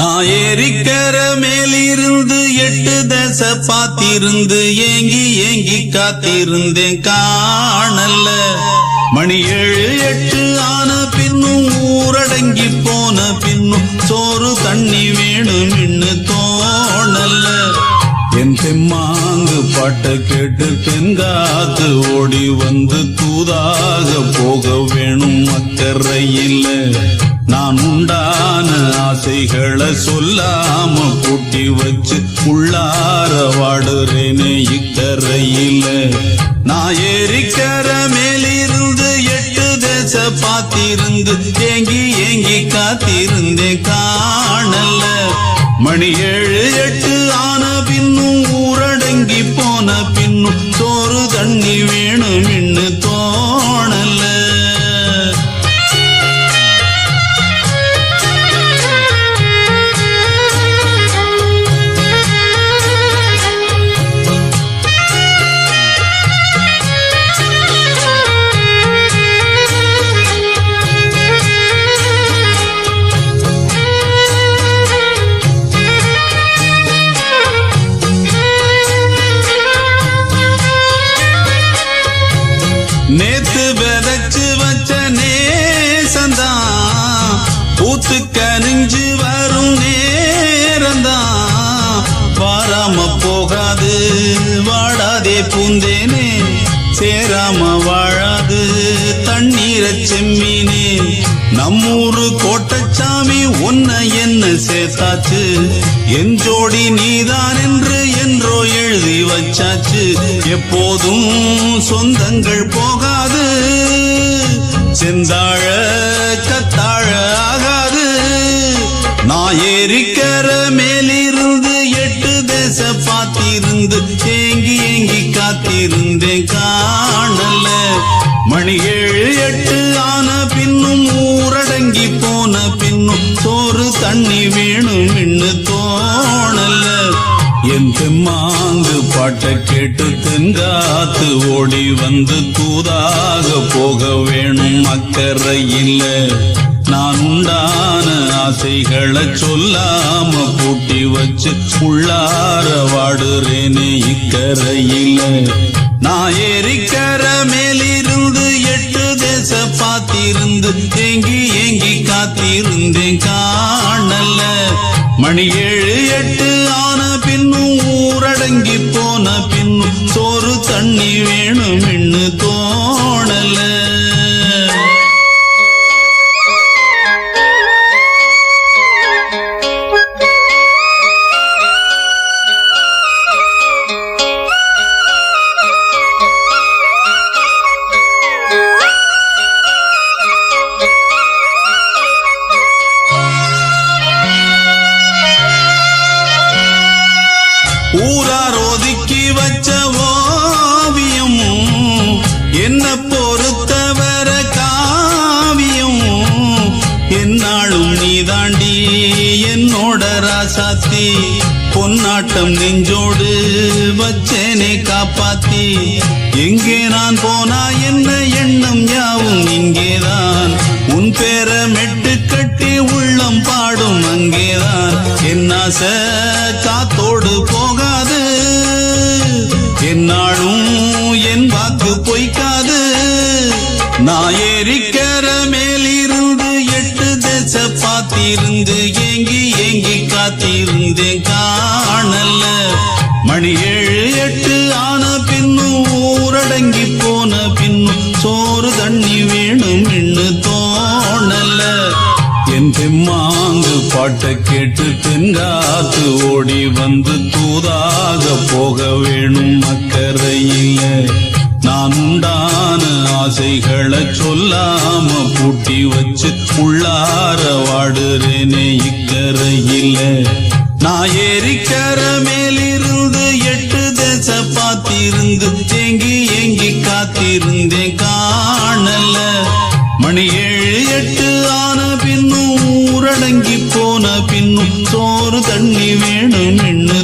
நான் ஏரிக்கர மேலிருந்து எட்டு தச பாத்திருந்து ஏங்கி ஏங்கி காத்திருந்தேன் காணல்ல. மணி ஏழு எட்டு ஆன பின்னும் ஊரடங்கி போன பின்னும் சோறு தண்ணி வேணும் இன்னு தோணல என் தெம்மாங்கு பாட்டை கேட்டு தென்காத்து ஓடி வந்து தூதாக போக வேணும் அக்கறையில் நான் ஆசைகளை சொல்லாம பூட்டி வச்சு உள்ளார வாடுறேனே இக்கரையில. நான் ஏரிக்கர மேலிருந்து எட்டு தேச பாத்திருந்து ஏங்கி ஏங்கி காத்திருந்தேன் காணல மணி ஏழு நேத்து விதைச்சு வச்ச நேசந்தான். பூத்து கனிஞ்சு வரும் நேரந்தான். வாராம போகாது வாடாதே பூந்தேனே. சேராம வாழாது தண்ணீரை செம்மீனே. நம்மூரு கோட்டச்சாமி உன்னை என்ன சேர்த்தாச்சு? என் ஜோடி நீதான் என்று என்றோ எழு வச்சாச்சு. எப்போதும் சொந்தங்கள் போகாது. செந்தாழ கத்தாழ ஆகாது. நான் ஏரிக்கர மேலிருந்து எட்டு தேச பார்த்திருந்து ஏங்கி ஏங்கி காத்திருந்தேன் காணல. மணி ஏழு எட்டு ஆன பின்னும் ஊரடங்கி போன பின்னும் சோறு தண்ணி வேணும் இன்னு தோ என்று மாங்கு பாட்டை கேட்டு தென்காத்து ஓடி வந்து தூதாக போக வேணும் அக்கறையில் நான் உண்டான ஆசைகளை சொல்லாம பூட்டி வச்சு உள்ளார வாடுறேனே இக்கரையில் நான் ஏரிக்கர மேலிருந்து எட்டு தேச பார்த்திருந்து ஏங்கி ஏங்கி காத்திருந்தேன் காணல மணி ஏழு எட்டு போன பின் சோறு தண்ணி வேணும் இன்னு தோணல. என்னோட ராசாத்தி பொன்னாட்டம் நெஞ்சோடு வச்சேனே காப்பாத்தி. எங்கே நான் போனா என்ன காத்திருந்து ஏங்கி ஏங்கி காத்திருந்தேன் காணல்ல. மணி ஏழு எட்டு ஆன பின்னும் ஊரடங்கி போன பின்னும் சோறு தண்ணி வேணும் இன்னு தோணல்ல. என் தெம்மாங்கு பாட்டை கேட்டு தென்காத்து ஓடி வந்து தூதாக போக வேணும் அக்கறையில் நான் உண்டான ஆசைகளை சொல்லாம பூட்டி வச்சு உள்ளார வாடுறேனே இக்கரையில. நான் ஏரிக்கர மேலிருந்து எட்டு தேச பார்த்திருந்து தேங்கி ஏங்கி காத்திருந்தேன் காணல. மணி ஏழு எட்டு ஆன பின்னும் ஊரடங்கி போன பின்னும் சோறு தண்ணி வேணும் நின்று